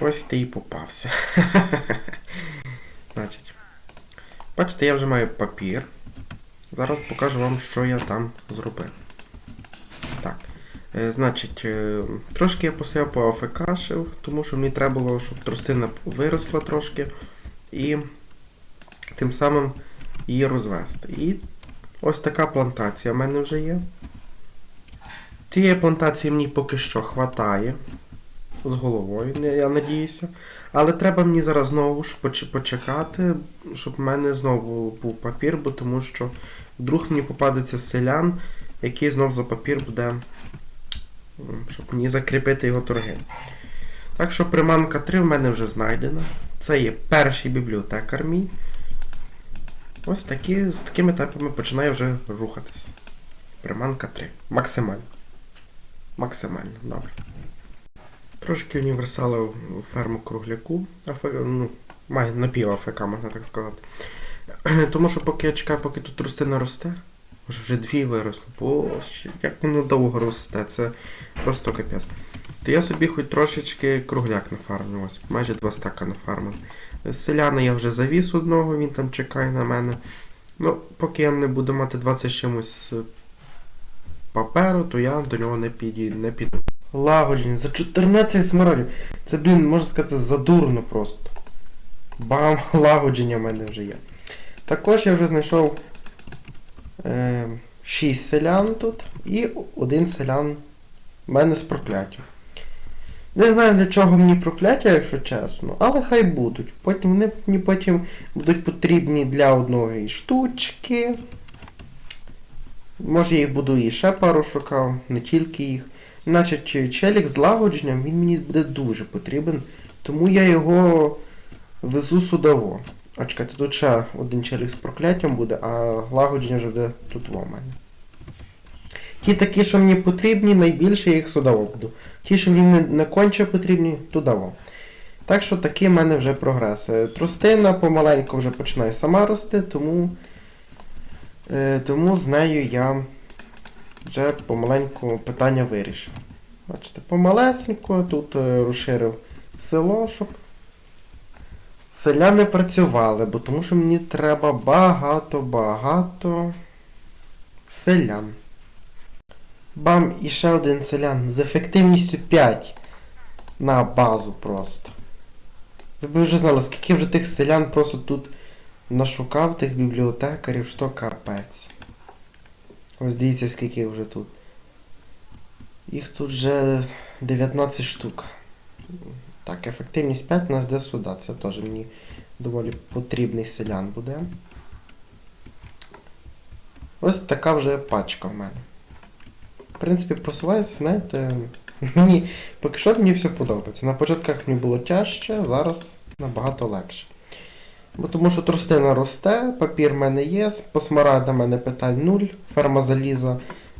Ось ти і попався. Значить. Бачите, я вже маю папір. Зараз покажу вам, що я там зробив. Так. Е, значить, е, трошки я постояв по АФКшив, тому що мені треба було, щоб тростина виросла трошки. І тим самим її розвести. І ось така плантація в мене вже є. Цієї плантації мені поки що хватає. З головою, я надіюся. Але треба мені зараз знову ж почекати, щоб в мене знову був папір, бо тому що вдруг мені попадеться селян, який знов за папір буде, щоб мені закріпити його торги. Так що приманка 3 в мене вже знайдена. Це є перший бібліотекар мій. Ось такі, з такими темпами починає вже рухатись. Приманка 3. Максимально. Максимально, добре. Трошки універсала в ферму кругляку. АФ, ну, має напів АФК, можна так сказати. Тому що поки я чекаю, поки тут ростина росте, може вже дві виросли. Боже, як воно довго росте, це просто капець. То я собі хоч трошечки кругляк нафармлю, ось, майже два стака нафармив. Селяна я вже завіз одного, він там чекає на мене. Ну, поки я не буду мати 20 з чимось е, паперу, то я до нього не, піді, не піду. Лагодження за 14 смарагдів. Це, блін, можна сказати, задурно просто. Бам, лагодження в мене вже є. Також я вже знайшов е, 6 селян тут і один селян в мене з прокляттям. Не знаю для чого мені прокляття, якщо чесно, але хай будуть. Потім вони мені потім будуть потрібні для одної штучки. Може я їх буду і ще пару шукав, не тільки їх. Значить, челік з лагодженням він мені буде дуже потрібен, тому я його везу судово. А чекайте, тут ще один челік з прокляттям буде, а лагодження вже буде тут в мене. Ті такі, що мені потрібні, найбільше я їх судово буду. Ті, що мені не, конче потрібні, тудаво. Так що такий в мене вже прогрес. Тростина помаленьку вже починає сама рости, тому, е, тому з нею я вже помаленьку питання вирішив. Бачите, помалесенько тут е, розширив село, щоб селяни працювали, бо тому що мені треба багато-багато селян. Бам, і ще один селян з ефективністю 5 на базу просто. Ви вже знали, скільки вже тих селян просто тут нашукав, тих бібліотекарів, що капець. Ось дивіться, скільки вже тут. Їх тут вже 19 штук. Так, ефективність 5 нас де сюди. Це теж мені доволі потрібний селян буде. Ось така вже пачка в мене. В принципі, просуваюся, знаєте, мені поки що мені все подобається. На початках мені було тяжче, зараз набагато легше. Бо тому що тростина росте, папір в мене є, по смарагдам в мене питань нуль, ферма заліза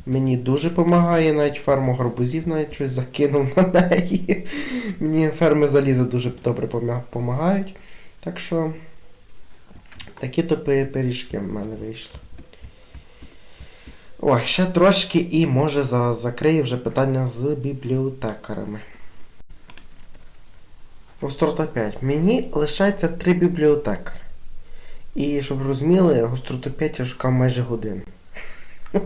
мені дуже допомагає, навіть ферму гарбузів навіть щось закинув на неї. Мені ферми заліза дуже добре допомагають. Так що такі то пиріжки в мене вийшли. Ой, ще трошки і може за, закрию вже питання з бібліотекарами. Гострота 5. Мені лишається 3 бібліотекари. І щоб розуміли, гостроту 5 я шукав майже годину.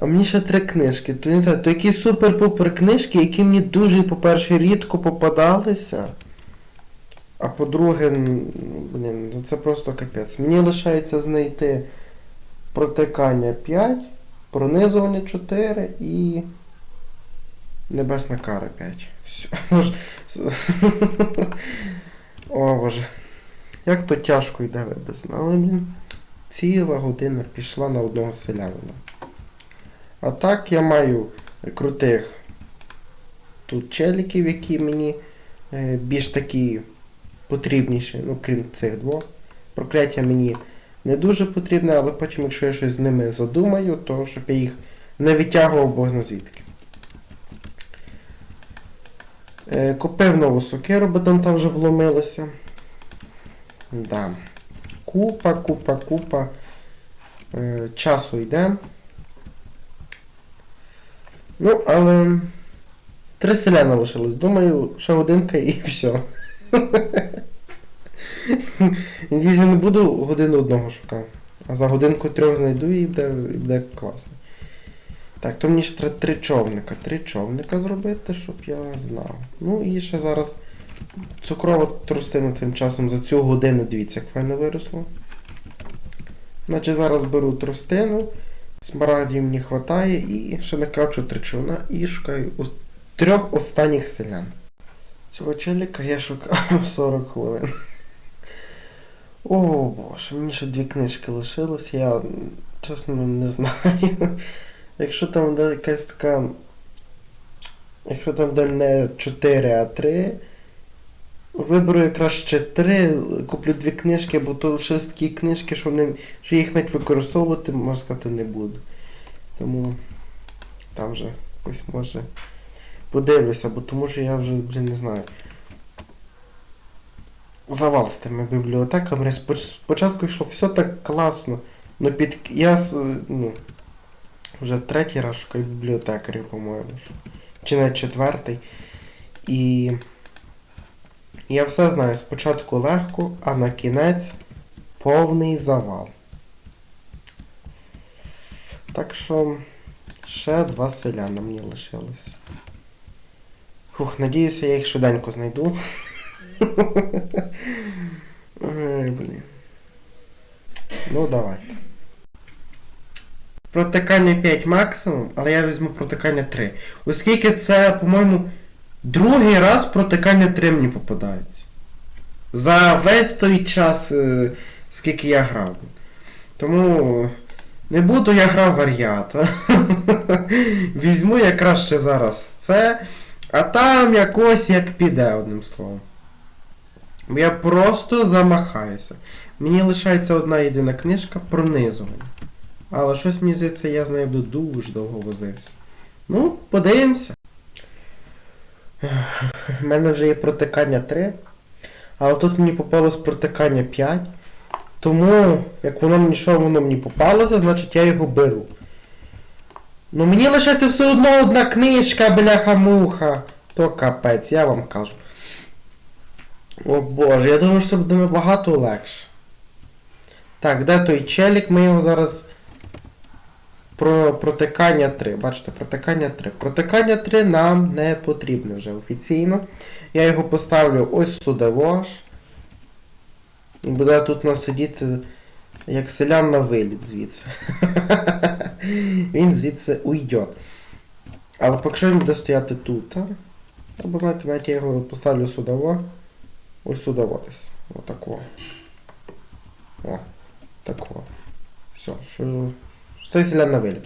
А мені ще три книжки. То, не знаю, то які супер-пупер книжки, які мені дуже, по-перше, рідко попадалися. А по-друге, блін, ну це просто капець. Мені лишається знайти протикання 5, пронизування 4 і небесна кара 5. Все. О боже. Як то тяжко йде вибезно. Але блін, ціла година пішла на одного селянина. А так я маю крутих тут челіків, які мені е, більш такі потрібніші, ну крім цих двох. Прокляття мені не дуже потрібне, але потім, якщо я щось з ними задумаю, то щоб я їх не витягував бог зна звідки. Е, Купив нову сокиру, бо там там вже вломилося. Да. Купа, купа, купа. Е, часу йде. Ну, але Три селяна лишилось. Думаю, ще годинка і все. Я не буду годину одного шукати. А за годинку трьох знайду і буде класно. Так, то мені ще треба три човника. Три човника зробити, щоб я знав. Ну і ще зараз цукрова трустина тим часом за цю годину, дивіться, як файно виросло. Значить зараз беру трустину, смарагдів мені вистачає і ще накачу три човна і шукаю трьох останніх селян. Цього челіка я шукав 40 хвилин. О боже, мені ще дві книжки лишилось, я чесно не знаю. Якщо там буде якась така. Якщо там буде не 4, а 3. Виберу якраз ще 3, куплю дві книжки, бо то ще такі книжки, що, не, що їх навіть використовувати, можна сказати, не буду. Тому там вже якось може подивлюся, бо тому що я вже, блін, не знаю. Завал з тими бібліотеками. Споч- Спочатку йшло все так класно. Ну під. Я ну, вже третій раз шукаю бібліотекарів, по-моєму. Чи навіть четвертий. І. Я все знаю. Спочатку легко, а на кінець повний завал. Так що ще два селяна мені лишилось. Фух, надіюся, я їх швиденько знайду. Ой, блін. Ну, давайте. Протикання 5 максимум, але я візьму протикання 3. Оскільки це, по-моєму, другий раз протикання 3 мені попадається. За весь той час, е, скільки я грав. Тому не буду я грав варіата. Візьму я краще зараз це, а там якось як піде, одним словом. Я просто замахаюся. Мені лишається одна єдина книжка пронизування. Але щось мені здається, я з нею буду дуже довго возився. Ну, подивимося. У мене вже є протикання 3. Але тут мені попалось протикання 5. Тому, як воно мені що воно мені попалося, значить я його беру. Ну мені лишається все одно одна книжка, бляха-муха. То капець, я вам кажу. О боже, я думаю, що це буде набагато легше. Так, де той челік? Ми його зараз. Про протикання 3. Бачите, протикання 3. Протикання 3 нам не потрібно вже офіційно. Я його поставлю ось сюди вож. І буде тут нас сидіти як селян на виліт звідси. Він звідси уйде. Але поки що він буде стояти тут. Або знаєте, навіть я його поставлю сюди. Ось сюди десь. Отако. О, тако. Все, що. Це селян на виліт.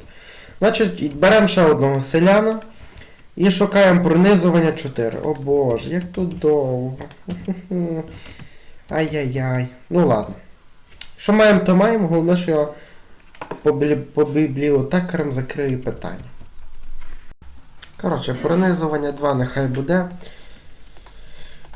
Значить, беремо ще одного селяна і шукаємо пронизування 4. О боже, як тут довго. Ай-яй-яй. Ну ладно. Що маємо, то маємо. Головне, що я по, біблі- по бібліотекарам закрию питання. Коротше, пронизування 2 нехай буде.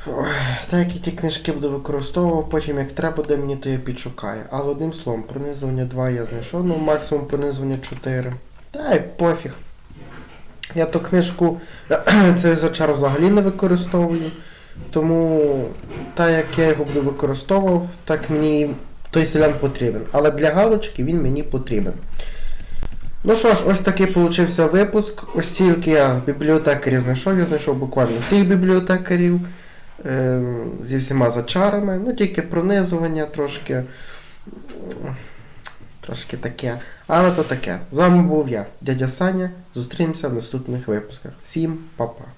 Ой, Та які ті книжки буду використовував, потім як треба буде мені, то я підшукаю. Але одним словом, пронизування 2 я знайшов, ну максимум пронизування 4. Та й пофіг. Я ту книжку цей зачар взагалі не використовую. Тому так як я його буду використовував, так мені той селян потрібен. Але для галочки він мені потрібен. Ну що ж, ось такий получився випуск. Ось тільки я бібліотекарів знайшов, я знайшов буквально всіх бібліотекарів зі всіма зачарами. Ну тільки пронизування трошки. Трошки таке. Але то таке. З вами був я, дядя Саня. Зустрінемося в наступних випусках. Всім па-па.